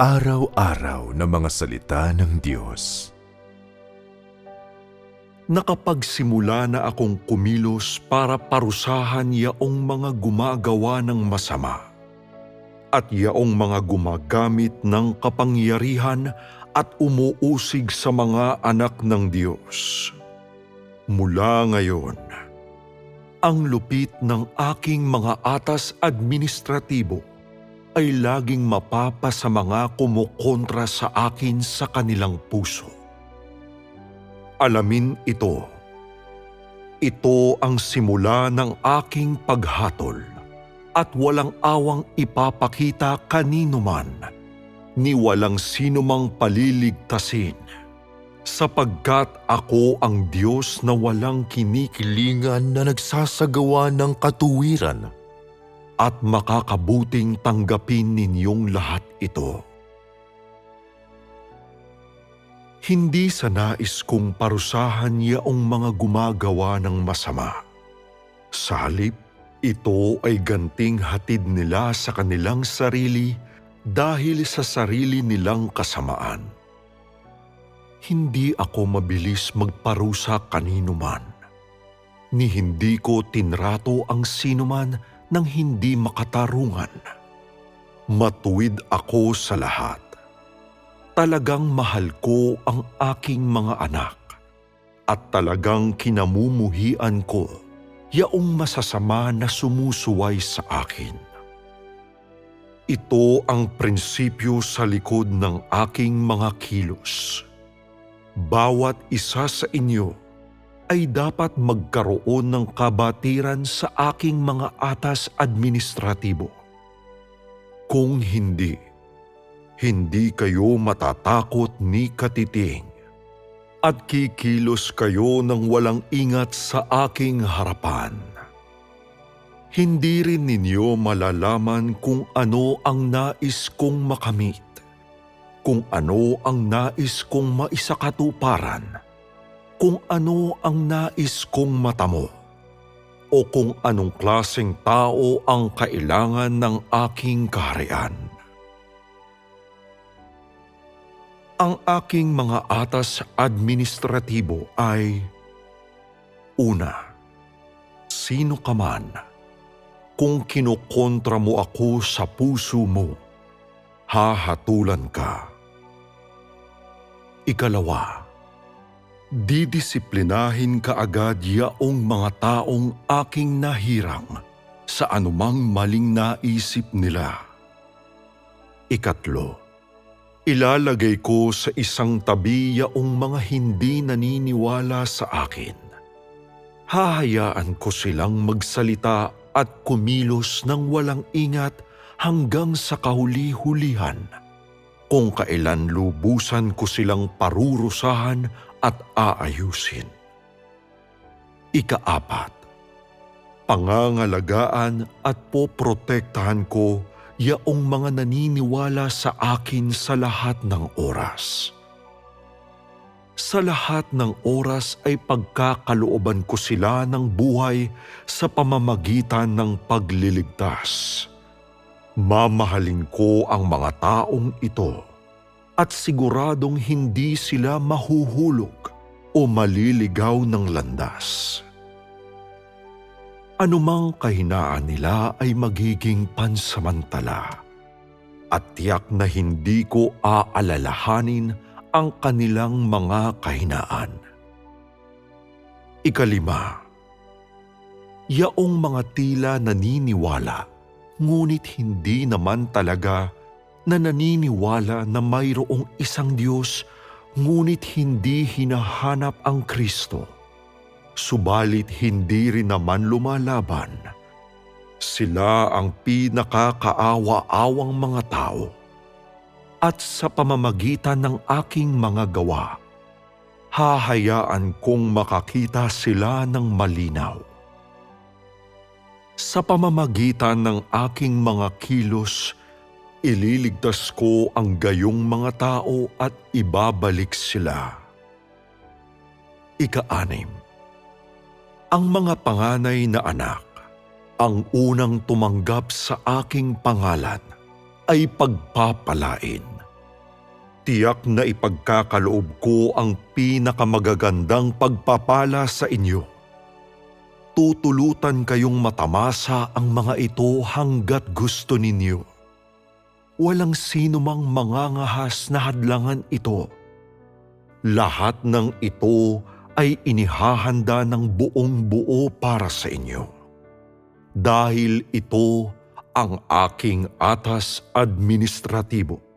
Araw-araw na mga salita ng Diyos. Nakapagsimula na akong kumilos para parusahan yaong mga gumagawa ng masama at yaong mga gumagamit ng kapangyarihan at umuusig sa mga anak ng Diyos. Mula ngayon, ang lupit ng aking mga atas administratibo ay laging mapapa sa mga kumukontra sa akin sa kanilang puso. Alamin ito. Ito ang simula ng aking paghatol at walang awang ipapakita kanino man ni walang sinumang paliligtasin sapagkat ako ang Diyos na walang kinikilingan na nagsasagawa ng katuwiran at makakabuting tanggapin ninyong lahat ito. Hindi sa nais kong parusahan yaong mga gumagawa ng masama. Sa halip, ito ay ganting hatid nila sa kanilang sarili dahil sa sarili nilang kasamaan. Hindi ako mabilis magparusa kanino man, ni hindi ko tinrato ang sinuman ng hindi makatarungan. Matuwid ako sa lahat. Talagang mahal ko ang aking mga anak at talagang kinamumuhian ko yaong masasama na sumusuway sa akin. Ito ang prinsipyo sa likod ng aking mga kilos. Bawat isa sa inyo ay dapat magkaroon ng kabatiran sa aking mga atas administratibo. Kung hindi, hindi kayo matatakot ni katiting at kikilos kayo ng walang ingat sa aking harapan. Hindi rin ninyo malalaman kung ano ang nais kong makamit, kung ano ang nais kong maisakatuparan, kung ano ang nais kong matamo, o kung anong klaseng tao ang kailangan ng aking kaharian. Ang aking mga atas administratibo ay Una, sino ka man, kung kinukontra mo ako sa puso mo, hahatulan ka. Ikalawa, didisiplinahin ka agad yaong mga taong aking nahirang sa anumang maling naisip nila. Ikatlo, Ilalagay ko sa isang tabi yaong mga hindi naniniwala sa akin. Hahayaan ko silang magsalita at kumilos ng walang ingat hanggang sa kahuli-hulihan. Kung kailan lubusan ko silang parurusahan at aayusin. Ikaapat, pangangalagaan at poprotektahan ko yaong mga naniniwala sa akin sa lahat ng oras. Sa lahat ng oras ay pagkakalooban ko sila ng buhay sa pamamagitan ng pagliligtas. Mamahalin ko ang mga taong ito at siguradong hindi sila mahuhulog o maliligaw ng landas anumang kahinaan nila ay magiging pansamantala at tiyak na hindi ko aalalahanin ang kanilang mga kahinaan. Ikalima, yaong mga tila naniniwala ngunit hindi naman talaga na naniniwala na mayroong isang Diyos ngunit hindi hinahanap ang Kristo subalit hindi rin naman lumalaban. Sila ang pinakakaawa-awang mga tao. At sa pamamagitan ng aking mga gawa, hahayaan kong makakita sila ng malinaw. Sa pamamagitan ng aking mga kilos, ililigtas ko ang gayong mga tao at ibabalik sila. Ika-anim ang mga panganay na anak, ang unang tumanggap sa aking pangalan, ay pagpapalain Tiyak na ipagkakaloob ko ang pinakamagagandang pagpapala sa inyo. Tutulutan kayong matamasa ang mga ito hanggat gusto ninyo. Walang sino mang mangangahas na hadlangan ito. Lahat ng ito ay inihahanda ng buong buo para sa inyo. Dahil ito ang aking atas administratibo.